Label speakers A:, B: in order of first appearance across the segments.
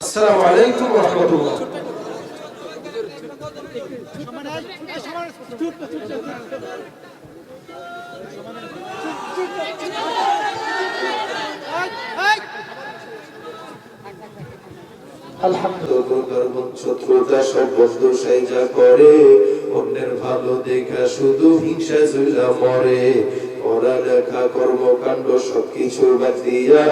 A: আসসালামু আলাইকুম রহমতুল্লাহ। আলহামদুলিল্লাহ করে অন্যের ভালো দেখা শুধু হিংসা মরে পড়ালেখা কর্মকাণ্ড সবকিছু বাদ দিয়া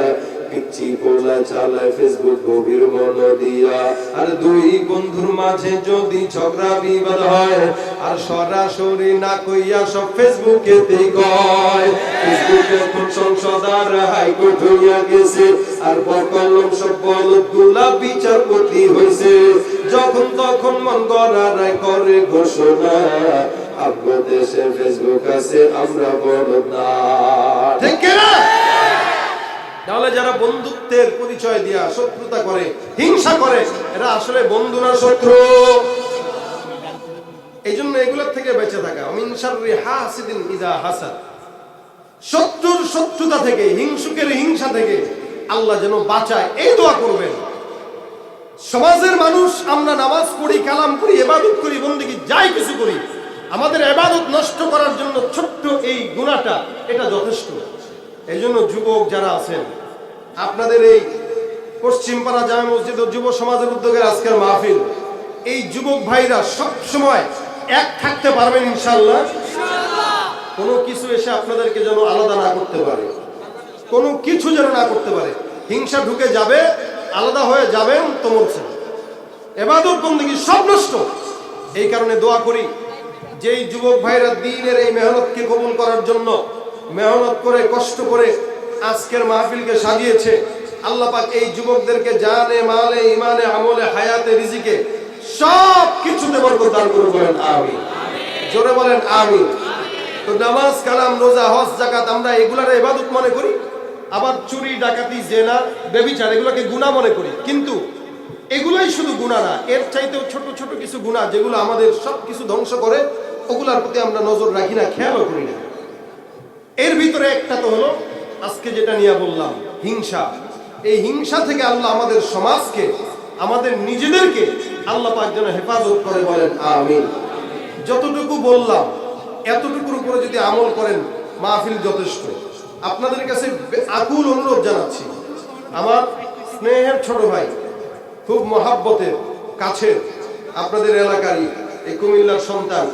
A: পিচ্ছি পোলা চালায় ফেসবুক গভীর মন দিয়া। আর দুই বন্ধুর মাঝে যদি ঝগড়া বিবাদ হয়, আর সরাসরি না কইয়া সব ফেসবুকে দেই কয়। ফেসবুকে কোন সংসদ আর হাইকোর্ট হইয়া গেছে, আর বকলম সব বলদগুলা বিচারপতি হইছে। যখন তখন মন গড়া রায় করে ঘোষণা আপনার দেশে ফেসবুক আছে, আমরা বলদ না। ঠিক কিনা? তাহলে যারা বন্ধুত্বের পরিচয় দিয়া শত্রুতা করে, হিংসা করে, এরা আসলে বন্ধু না শত্রু। এই জন্য এগুলোর থেকে বেঁচে থাকা। হাসাদ। শত্রুর শত্রুতা থেকে, হিংসুকের হিংসা থেকে আল্লাহ যেন বাঁচায়, এই দোয়া করবেন। সমাজের মানুষ, আমরা নামাজ পড়ি, কালাম করি এবাদত করি, বন্দিগি যাই কিছু করি, আমাদের এবাদত নষ্ট করার জন্য ছোট্ট এই গুণাটা, এটা যথেষ্ট। এই জন্য যুবক যারা আছেন, আপনাদের এই পশ্চিমপাড়া জামে মসজিদ ও যুব সমাজের উদ্যোগে আজকের মাহফিল। এই যুবক ভাইরা সব সময় এক থাকতে পারবেন ইনশাল্লাহ কোনো কিছু এসে আপনাদেরকে যেন আলাদা না করতে পারে। কোনো কিছু যেন না করতে পারে। হিংসা ঢুকে যাবে, আলাদা হয়ে যাবেন তো মরছেন এবাদত বন্দী সব নষ্ট। এই কারণে দোয়া করি, যেই যুবক ভাইরা দিনের এই মেহনতকে কবুল করার জন্য মেহনত করে, কষ্ট করে আজকের মাহফিলকে সাজিয়েছে। আল্লাহ পাক এই যুবকদেরকে জানে, মালে, ইমানে, আমলে, হায়াতে, রিজিকে সব কিছুতে দান করে বলেন আমি জোরে বলেন আমি তো নামাজ, কালাম, রোজা, হজ জাকাত আমরা এগুলার ইবাদত মনে করি। আবার চুরি, ডাকাতি, জেনা, বেবিচার এগুলোকে গুনাহ মনে করি। কিন্তু এগুলাই শুধু গুণা না, এর চাইতেও ছোট ছোট কিছু গুণা যেগুলো আমাদের সব কিছু ধ্বংস করে, ওগুলার প্রতি আমরা নজর রাখি না, খেয়ালও করি না। এর ভিতরে একটা তো হলো, আজকে যেটা নিয়ে বললাম, হিংসা। এই হিংসা থেকে আল্লাহ আমাদের সমাজকে, আমাদের নিজেদেরকে আল্লাহ পাক যেন হেফাজত করে বলেন, আমিন। যতটুকু বললাম, এতটুকুর উপরে যদি আমল করেন, মাহফিল যথেষ্ট। আপনাদের কাছে আকুল অনুরোধ জানাচ্ছি, আমার স্নেহের ছোট ভাই, খুব মহাব্বতের কাছে আপনাদের এলাকারই, এই কুমিল্লার সন্তান,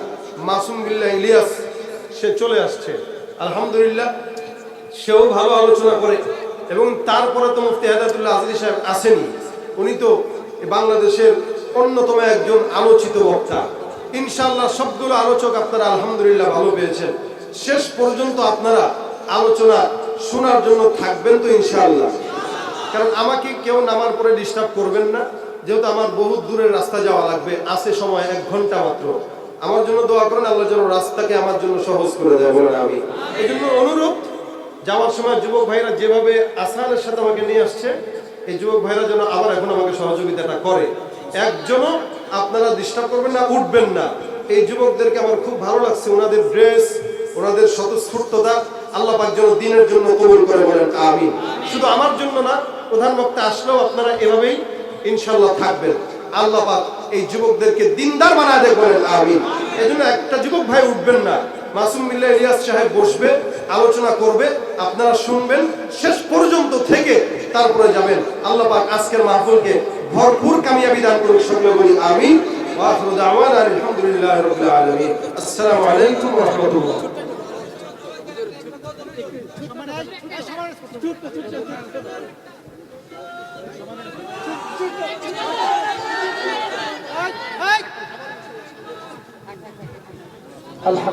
A: মাসুম বিল্লাহ ইলিয়াস, সে চলে আসছে। আলহামদুলিল্লাহ, সেও ভালো আলোচনা করে। এবং তারপরে তো মুফতি হাদাতুল্লাহ আজরি সাহেব আসেনি। উনি তো বাংলাদেশের অন্যতম একজন আলোচিত বক্তা। ইনশাল্লাহ সবগুলো আলোচক আপনারা আলহামদুলিল্লাহ ভালো পেয়েছেন। শেষ পর্যন্ত আপনারা আলোচনা শোনার জন্য থাকবেন তো ইনশাআল্লাহ। কারণ আমাকে কেউ নামার পরে ডিস্টার্ব করবেন না। যেহেতু আমার বহু দূরের রাস্তা যাওয়া লাগবে, আছে সময় এক ঘণ্টা মাত্র। আমার জন্য দোয়া করেন, আল্লাহ যেন রাস্তাকে আমার জন্য সহজ করে দেয়, বলেন আমি। এই জন্য অনুরোধ, যাওয়ার সময় যুবক ভাইরা যেভাবে আসানের সাথে আমাকে নিয়ে আসছে, এই যুবক ভাইরা যেন আবার এখন আমাকে সহযোগিতাটা করে। একজনও আপনারা ডিস্টার্ব করবেন না, উঠবেন না। এই যুবকদেরকে আমার খুব ভালো লাগছে, ওনাদের ড্রেস, ওনাদের স্বতঃস্ফূর্ততা আল্লাহ পাক যেন দিনের জন্য কবুল করে বলেন, আমিন। শুধু আমার জন্য না, প্রধান বক্তা আসলেও আপনারা এভাবেই ইনশাল্লাহ থাকবেন। আল্লাহ পাক এই যুবকদেরকে দিনদার বানায় দেয় বলেন আমিন এই জন্য একটা যুবক ভাই উঠবেন না মাসুম মিল্লা ইলিয়াস সাহেব বসবে আলোচনা করবে আপনারা শুনবেন শেষ পর্যন্ত থেকে তারপরে যাবেন আল্লাহ পাক আজকের মাহফিলকে ভরপুর কামিয়াবি দান করুক সকলে বলি আমিন وآخر دعوانا الحمد لله رب العالمين السلام عليكم ورحمة الله
B: الحمد